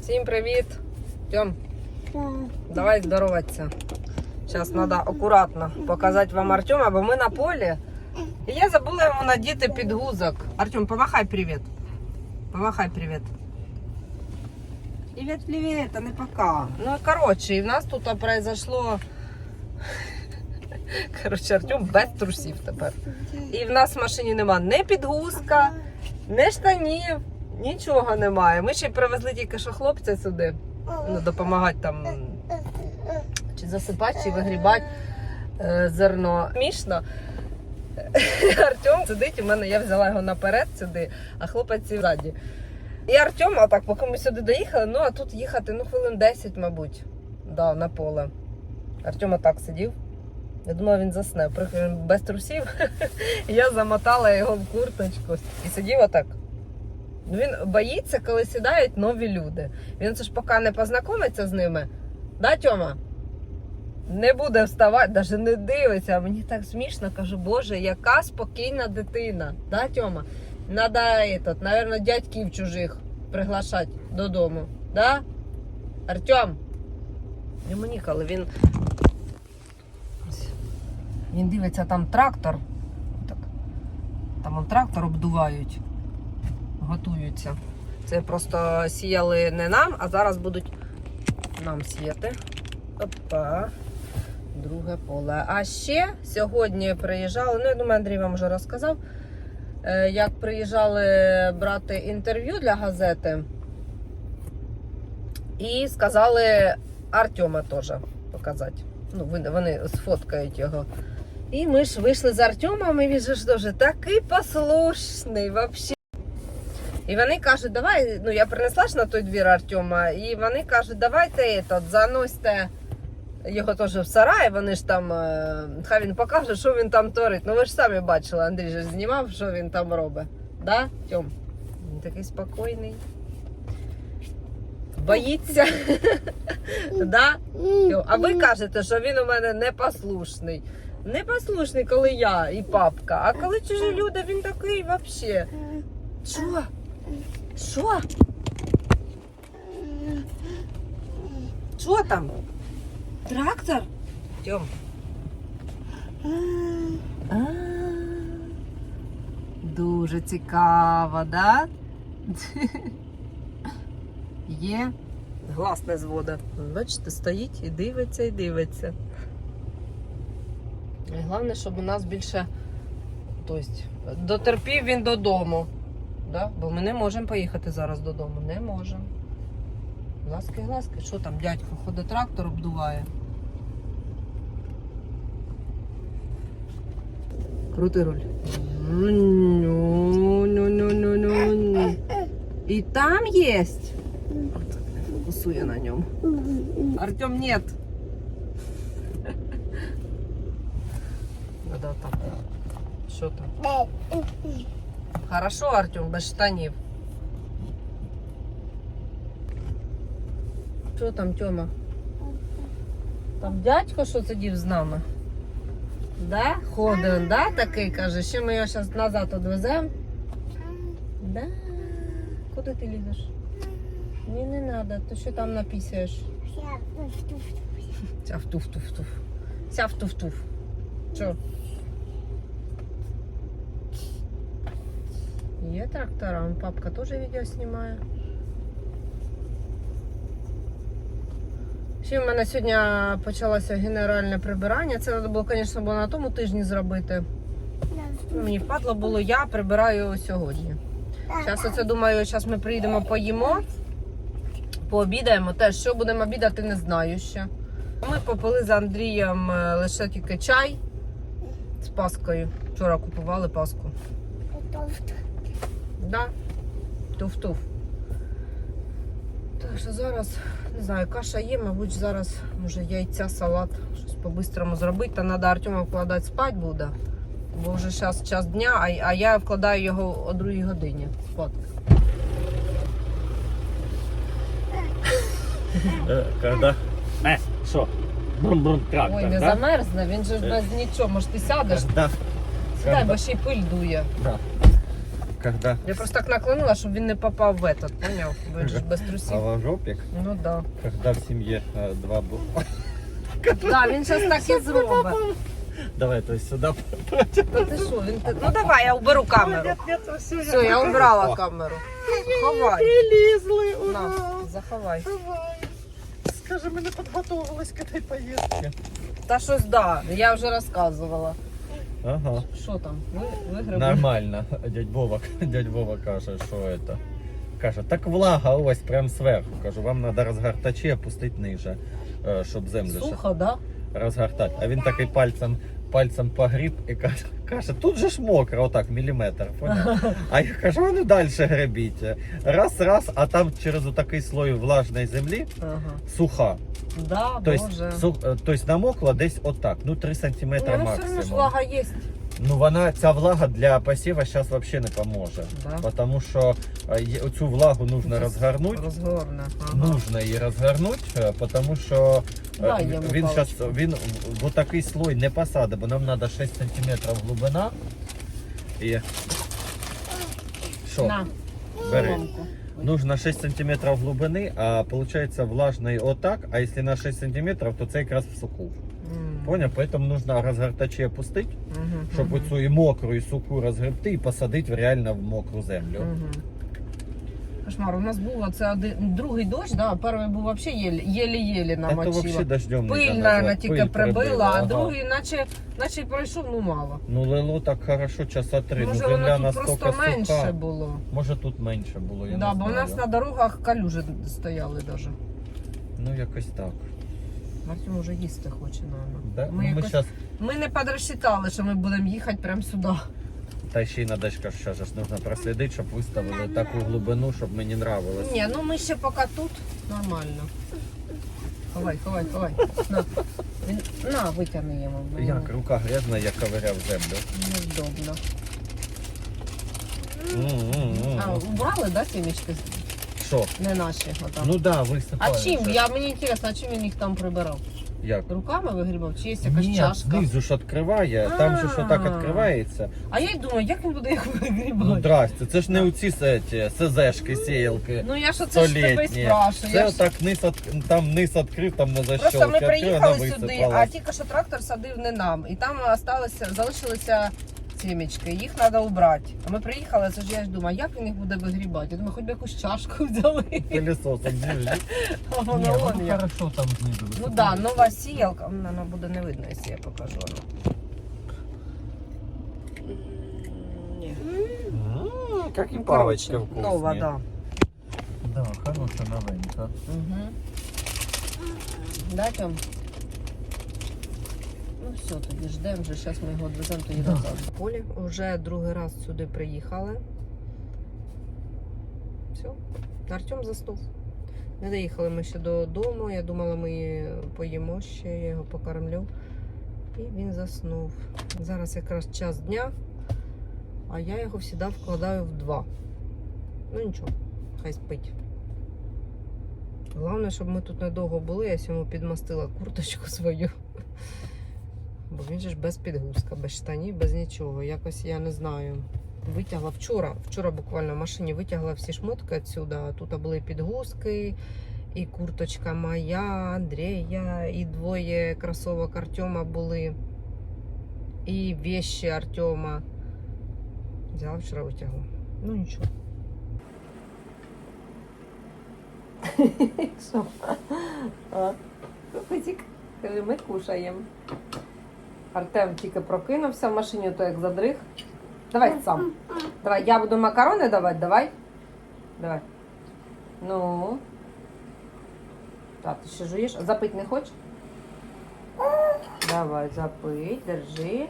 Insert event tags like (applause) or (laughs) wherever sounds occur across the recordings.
Всім привіт. Тьом, давай здороватися. Зараз треба акуратно показати вам Артема, бо ми на полі. І я забула йому надіти підгузок. Артем, помахай привіт. Помахай привіт. Привіт, привіт, а не пока. Ну, коротше, і в нас тут произошло. Коротше, Артем без трусів тепер. І в нас в машині нема ні підгузка, ні штанів, нічого немає. Ми ще привезли тільки що хлопця сюди. Ну, допомагати там чи засипати, чи вигрібати е, зерно. Смішно. (laughs) Артем сидить, у мене я взяла його наперед сюди, а хлопець ззаді. І Артем, а так, поки ми сюди доїхали, ну а тут їхати ну, хвилин 10, мабуть, да, на поле. Артем отак сидів. Я думала, він засне. Без трусів. (laughs) Я замотала його в курточку і сидів отак. Він боїться, коли сідають нові люди. Він це ж поки не познайомиться з ними. Да, Тьома? Не буде вставати, навіть не дивиться. Мені так смішно, кажу, боже, яка спокійна дитина. Да, Тьома? Надо этот, наверное, дядьків чужих приглашати додому. Да? Артем? Йому ніколи, він. Він дивиться там трактор. Так. Там он трактор обдувають, готуються. Це просто сіяли не нам, а зараз будуть нам сіяти. Опа. Друге поле. А ще сьогодні приїжджали, ну я думаю, Андрій вам вже розказав, е, як приїжджали брати інтерв'ю для газети. І сказали Артема теж показати. Ну, вони, сфоткають його. І ми ж вийшли з Артемом, і він же ж дуже такий послушний, вообще. І вони кажуть, давай, ну я принесла ж на той двір Артема, і вони кажуть, давайте этот, заносьте його теж в сарай, вони ж там, е, хай він покаже, що він там творить. Ну ви ж самі бачили, Андрій же знімав, що він там робить. Да, Тьом? Він такий спокійний. Боїться. (laughs) да? А ви кажете, що він у мене непослушний. Непослушний, коли я і папка. А коли чужі люди, він такий взагалі. Що? Що? Що там? Трактор? Тьом. А, Дуже цікаво, да? (laughs) Є. Глаз не зводить. Бачите, стоїть і дивиться, і дивиться. І головне, щоб у нас більше. Тобто, дотерпів він додому. Да? Бо ми не можемо поїхати зараз додому. Не можемо. Ласки, ласки. Що там, дядько ходить трактор обдуває? Крути руль. І там є. Фокусує на ньому. Артем, нет. (laughs) Що там? Хорошо, Артем, без штанів. Що там, Тьома? Там дядько, що сидів з нами? Да? Ходив, да, такий каже, ще ми його зараз назад одвеземо. Да. Куди ти лізеш? Ні, не треба, ти що там напісяєш? Ця втуф-туф-туф. Ця втуф-туф. Що? Є трактора, он папка теж відео знімає. Ще в мене сьогодні почалося генеральне прибирання. Це треба було, звісно, було на тому тижні зробити. Мені впадло було, я прибираю сьогодні. Зараз оце думаю, зараз ми приїдемо, поїмо, пообідаємо. Теж, що будемо обідати, не знаю ще. Ми попили з Андрієм е, лише тільки чай з паскою. Вчора купували паску. Да. Туф-туф. Так що зараз, не знаю, каша є, мабуть, зараз може яйця, салат, щось по-бистрому зробити. Та треба Артема вкладати спати буде. Бо вже зараз час дня, а, а я вкладаю його о другій годині спати. Е, Когда? Е, що? Брум-брум трактор, Ой, не да? замерзне, він же ж без нічого. Може ти сядеш? Да. Сідай, бо ще й пиль дує. Да когда Я просто так наклонила, щоб він не попав в этот, поняв? Він же ж без трусів. голожопик, Ну да. когда в семье э, два бу... (laughs) Да, він зараз так і зробить. Давай, то есть сюда. Та ти що, він ти- Ну давай, я уберу камеру. Нет, нет, все, Все, я убрала камеру. Ховай. Прилізли, На, заховай. Давай. Скажи, ми не підготовились к этой поездке. Та щось да, я вже розказувала. Ага. Що там? Ви? Нормально. Дядь Вова, (laughs) дядь Вова каже, що это. Каже, так влага ось прям зверху. Кажу, вам треба розгортачі опустити ниже, е, щоб землю ще Сухо, да? розгортати. А він такий пальцем, пальцем погріб і каже, каже, тут же ж мокро, отак, міліметр. Поняв? А я кажу, а ну далі гребіть. Раз, раз, а там через отакий слой влажної землі Ага. суха. Да, Тобто, боже. су, е, тобто намокла десь отак, ну 3 см ну все одно ж максимум. влага є. Ну вона ця влага для посіва зараз взагалі не поможе. Да. Тому що е, оцю влагу нужно розгорнути. Розгорне. Ага. Нужно її розгорнути, е, тому що е, йому він паличку. він в- такий слой не посаде, бо нам треба 6 см глибина. І що? На, Бери. Нужно 6 см глибини, а виходить влажний отак, а якщо на 6 см, то це якраз в суху. М. Поняв? Поэтому нужно розгортачі опустити, Мгм, щоб мгм. оцю і мокру, і суху розгребти і посадити реально в мокру землю. Мгм. Кошмар, у нас був оце один другий дощ, да, перший був єлі- єлі-єлі намочило. дождем Пиль, наверное, тільки прибила, а другий наче, наче пройшов, ну мало. Ну лило так хорошо часа три. Може ну земля воно тут просто менше суха. було. Може тут менше було, я да, не бо у нас на дорогах калюжі стояли даже. Ну якось так. Артем уже їсти хоче, наверное. Да? Ми, ну, ми щас... ми не подрозчитали, що ми будемо їхати прямо сюди. Та ще й на дочка що ж нужно прослідити, щоб виставили таку глибину, щоб мені нравилось. Ні, ну ми ще поки тут нормально. Ховай, ховай, ховай. На, Він... на витягни йому. Як рука грязна, я ковиряв землю. Невдобно. М-м-м. А, убрали, да, сімечки? Що? Не наші. Отам. Ну да, а чим? Я, мені цікаво, а чим він їх там прибирав? Як? Руками вигрібав? Чи є якась Ні, чашка? знизу ж відкриває, там же що так А. відкривається. А я й думаю, як він буде їх (laughs) Ну вигрібати? здрасте, це ж не оці сеті, СЗшки, сіялки. Ну я ж оце ж тебе й Столітні. спрашую. Це Я ж... так низ от, там низ відкрив, там на защелки. Просто ми приїхали сюди, а тільки що трактор садив не нам. І там осталося, залишилися сімечки, їх треба убрати. А ми приїхали, це ж я ж думаю, як він їх буде вигрібати? Я думаю, хоч би якусь чашку (laughs) взяли. Пилісосом. А (laughs) воно як. хорошо там знизу. Ну так, да, нова сіялка, вона буде не видно, якщо я покажу. Ні. М, Как и Ну, палочка вкусная. Нова, да. Да, хорошая новенькая. Угу. Да, Тьом? Все, тоді ждемо вже, зараз ми його відвеземо тоді Да. назад. Полі вже другий раз сюди приїхали. Все, Артем заснув. Не доїхали ми ще додому. Я думала, ми поїмо ще, я його покормлю. І він заснув. Зараз якраз час дня, а я його завжди вкладаю в два. Ну нічого, хай спить. Головне, щоб ми тут недовго були, я йому підмастила курточку свою. Бо він же ж без підгузка, без штанів, без нічого. Якось я не знаю. Витягла вчора. Вчора буквально в машині витягла всі шмотки відсюди. Тут були підгузки, і курточка моя, Андрія, і двоє кросовок Артема були, і вещи Артема. Взяла вчора витягла. Ну нічого. (laughs) Що? Котик, ми кушаємо. Артем тільки прокинувся в машині, то як задриг. Давай сам. Давай, я буду макарони давати, давай. Давай. Ну. Так, ти ще жуєш? Запить не хочеш? Давай, запить, держи.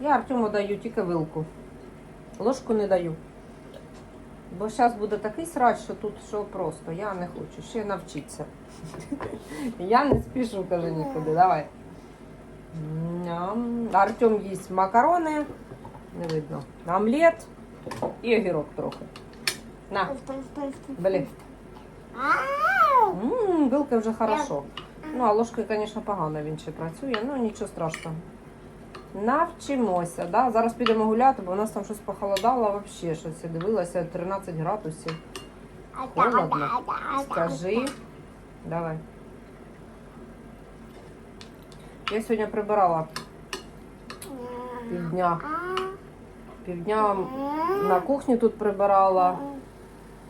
Я Артему даю тільки вилку. Ложку не даю. Бо зараз буде такий срач, що тут що просто. Я не хочу. Ще навчитися. (laughs) Я не спішу, каже нікуди. Давай. Артем їсть макарони. Не видно. Омлет і огірок трохи. На, бери. Ммм, вилка вже хорошо. Ну, а ложкою, звісно, погано він ще працює, ну нічого страшного. Навчимося. Да? Зараз підемо гуляти, бо у нас там щось похолодало взагалі. Щось я дивилася 13 градусів. Холодно. Скажи. Давай. Я сьогодні прибирала півдня. Півдня на кухні тут прибирала,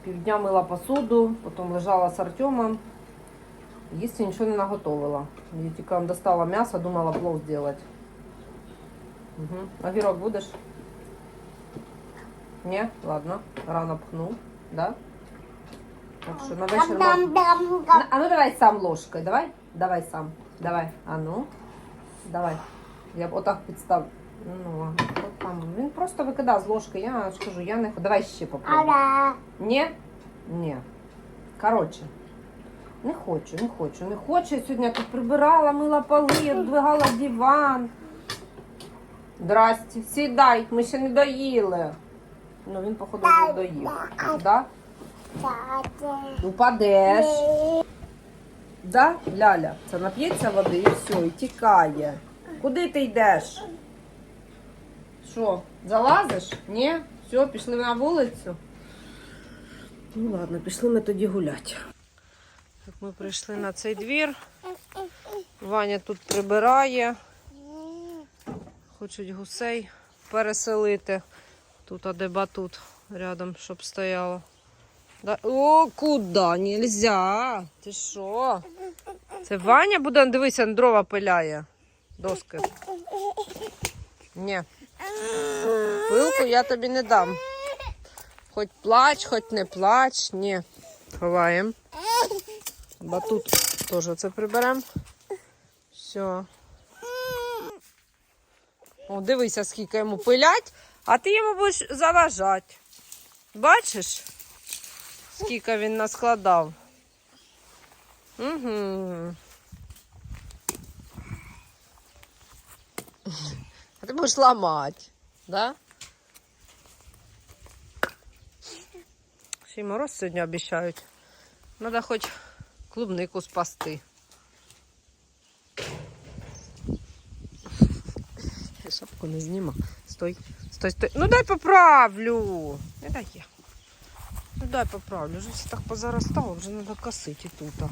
півдня мила посуду, потім лежала з Артемом. Їсти нічого не наготовила. Я тільки вам достала м'ясо, думала плов зробити. Угу. Огірок будеш? Ні? Ладно, рано пхну. Да? Так що на вечір А ну давай сам ложкою, давай? Давай сам. Давай. А ну. Давай. Я б отак підстав. Ну, от там. Він просто викидав з ложки. Я ж кажу, я не Давай ще попробуй. Ні? Ні. Коротше. Не хочу, не хочу, не хочу. Я Сьогодні тут прибирала, мила поли, двигала диван. Здрасте, сідай, ми ще не доїли. Ну він, походу, вже доїв. Да? Упадеш. Да, Ляля, це нап'ється води і все, і тікає. Куди ти йдеш? Що, залазиш? Ні? Все, пішли на вулицю. Ну ладно, пішли ми тоді гуляти. Так ми прийшли на цей двір. Ваня тут прибирає. Хочуть гусей переселити. Тут а де батут рядом, щоб стояло. Да? О, куди? Нельзя. Ти що? Це Ваня буде, дивися, дрова пиляє. Доски. Ні. Пилку я тобі не дам. Хоч плач, хоч не плач. Ні. Ховаємо. Батут теж це приберемо. Все. О, дивися, скільки йому пилять, а ти йому будеш заважати. Бачиш? Скільки він наскладав. Угу. А ти будеш ламати, да? Ще й мороз сьогодні обіцяють. Треба хоч клубнику спасти. Я шапку не зніма. Стой, стой, стой. Ну дай поправлю. Не дай я. Дай поправлю. Вже все так позаростало, вже треба косити тут.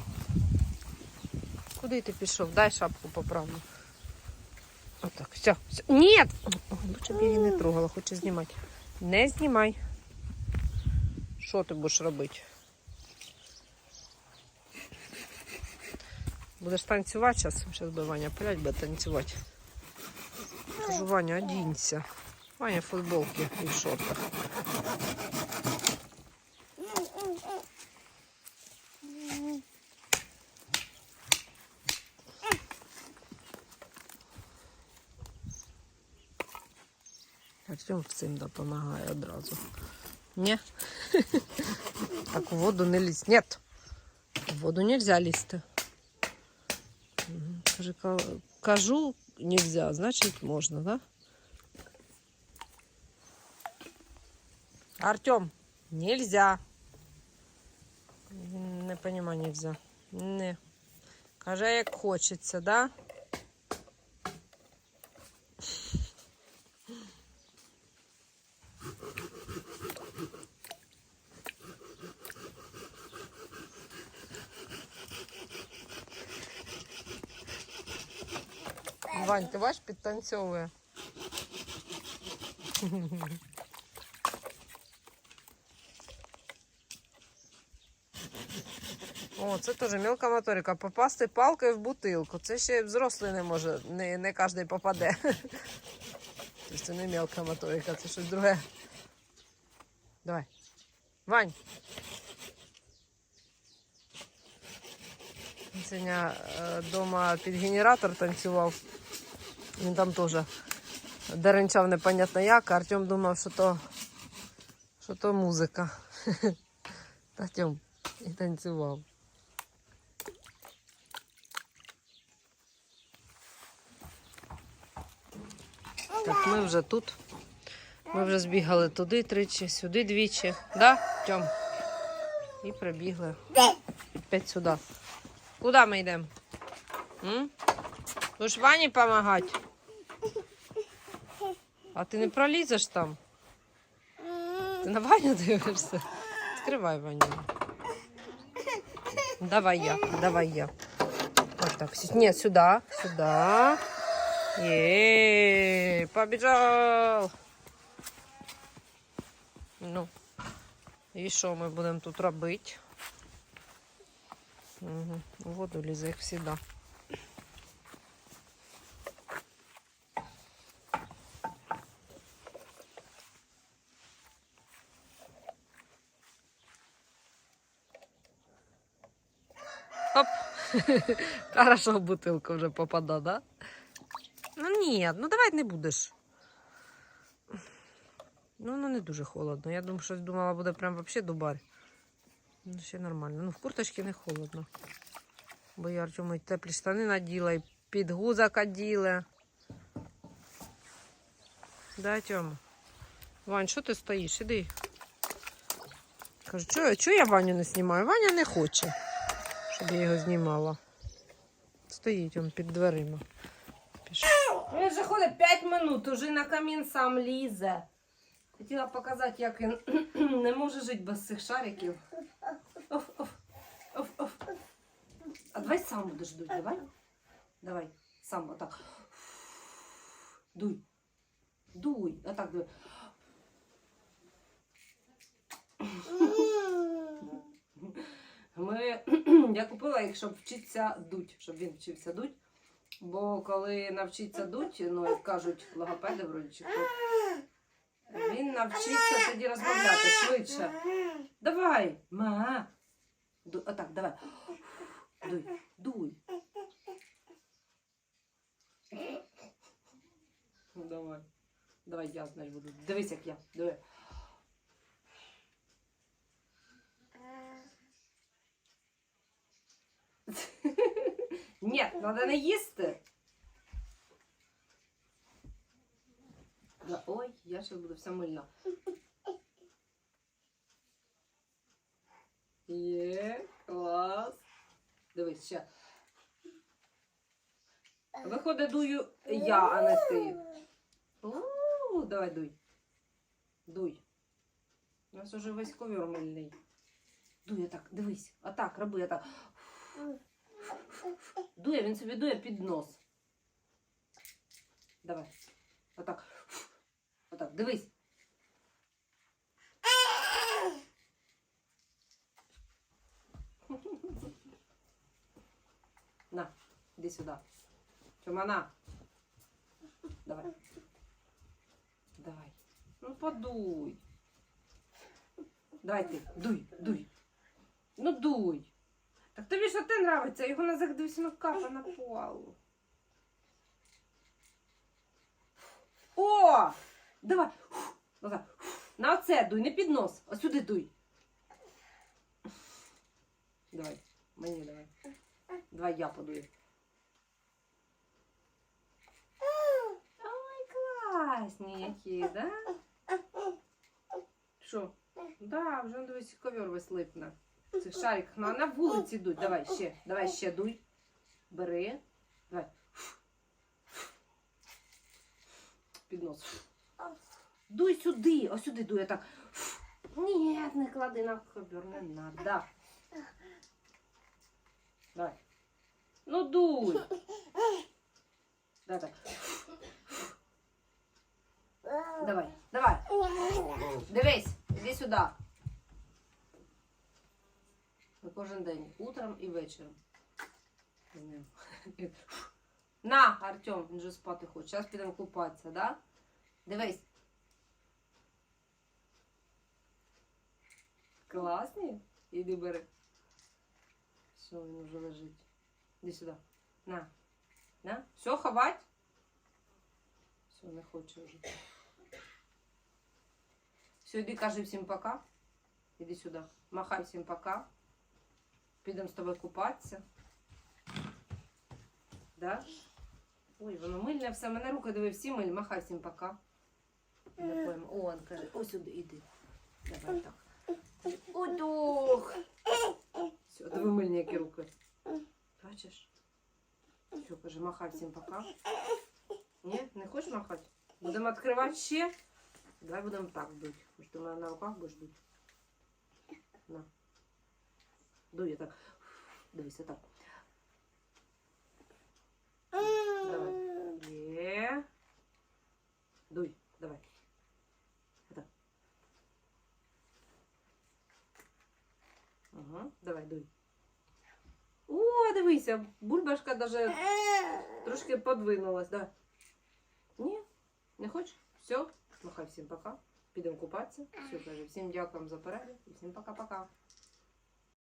Куди ти пішов? Дай шапку поправлю. Отак, все, все. Ні! Лучше б я її не трогала, хочу знімати. Не знімай. Що ти будеш робити? Будеш танцювати зараз? Зараз би Ваня пилять буде танцювати. Кажу, Ваня, одінься. Ваня в футболці і в шортах. Артем всім допомагає одразу. Ні? (laughs) Так у воду не лізь. Нет. В воду нельзя лізти. Мгм. Каже, ка- Кажу, нельзя, значить можна, да? Артем, нельзя. Він Не понимаю, нельзя. Не. Каже, як хочеться, да? Вань, ти бачиш, підтанцьовує. О, це теж мілка моторика. Попасти палкою в бутилку. Це ще взрослий не може, не, не кожен попаде. Тобто це не мілка моторика, це щось друге. Давай. Вань. Сьогодні вдома під генератор танцював. Він там теж деренчав непонятно як, Артем думав, що то, що то музика. (laughs) Та і танцював. Так, ми вже тут. Ми вже збігали туди тричі, сюди двічі. Да, Тьом? І прибігли. Опять сюди. Куди ми йдемо? Будеш Вані допомагати? А ти не пролізеш там? Ти на Ваню дивишся? Відкривай Ваню. Давай я, давай я. Вот так. Нет, сюда, сюда. Ей, побежал. Ну, і що ми будемо тут робити? Угу. У воду лізе, як завжди. (laughs) Хорошо в бутилку вже попада, да? Ну ні, ну давай не будеш. Ну, воно не дуже холодно. Я думаю, щось думала, буде прям вообще дубарь. Ну, ще нормально. Ну, в курточці не холодно. Бо я Артему і теплі штани наділа, і підгузок оділа. Да, Тьома? Вань, що ти стоїш? Іди. Кажу, чого я Ваню не знімаю? Ваня не хоче, щоб я його знімала. Стоїть він під дверима. Пішов. Він вже ходить 5 минут, уже на камін сам лізе. Хотіла показати, як він (clears throat) не може жити без цих шариків. Оф, оф, оф, оф. А давай сам будеш дуть, давай. Давай, сам отак. Дуй. Дуй. Отак дуй. (laughs) Ми, (clears throat) я купила їх, щоб вчитися дуть, щоб він вчився дуть. Бо коли навчиться дуть, ну як кажуть логопеди вроді чи хто, він навчиться тоді розмовляти швидше. Давай, ма. Ду, отак, давай. Дуй, дуй. Ну, Давай. Давай я, значить, буду. Дивись, як я. Диви. Ні, треба не їсти. Да, ой, я ще буду вся мильна. Є, клас. Дивись, ще. Виходить, дую я, а не ти. У, давай дуй. Дуй. У нас уже весь ковер мильний. Дуй отак, дивись. Отак, роби отак. Дує, він собі дує під нос. Давай. Отак. Отак, дивись. На, іди сюди. Чомана. Давай. Давай. Ну подуй. Давай ти. Дуй, дуй. Ну дуй. Так тобі що те нравиться? Його на дивись, капа на полу. О! Давай. На оце дуй, не під нос, а сюди дуй. Давай, мені давай. Давай я подую. Ой, класні які, да? Що? Да, вже дивись, ковер весь. Цих шарик на, на вулиці дуй. Давай ще, давай ще дуй. Бери. Давай. Під нос. Дуй сюди, ось сюди дуй, так. Ні, не клади на ковер, не надо. Давай. Ну дуй. Давай так. Давай, давай. Дивись, іди сюди. Ми кожен день, утром і вечором. з (laughs) ним. На, Артем, він вже спати хоче. Зараз підемо купатися, да? Дивись. Класні? Іди бери. Все, він вже лежить. Іди сюди. На. На. Все, ховать? Все, не хоче вже. Все, іди кажи всім пока. Іди сюди. Махай всім пока. Підемо з тобою купатися. Да? Ой, воно мильне все. Мене руки диви, всі миль. Махай всім пока. Не. О, він каже, ось сюди, іди. Давай так. Удох. Все, диви мильні які руки. Бачиш? Все, каже, махай всім пока. Ні, не хочеш махати? Будемо відкривати ще. Давай будемо так дуть. Може, ти мене на руках будеш дуть. На. Дуй так. Дивися так. Давай. Є. Дуй, давай. Так. Ага, давай, дуй. О, дивися, бульбашка даже трошки подвинулась, да. Ні, не хочеш? Все, махай всім пока. Підемо купатися. Все, каже, всім дякуємо за перегляд і всім пока-пока.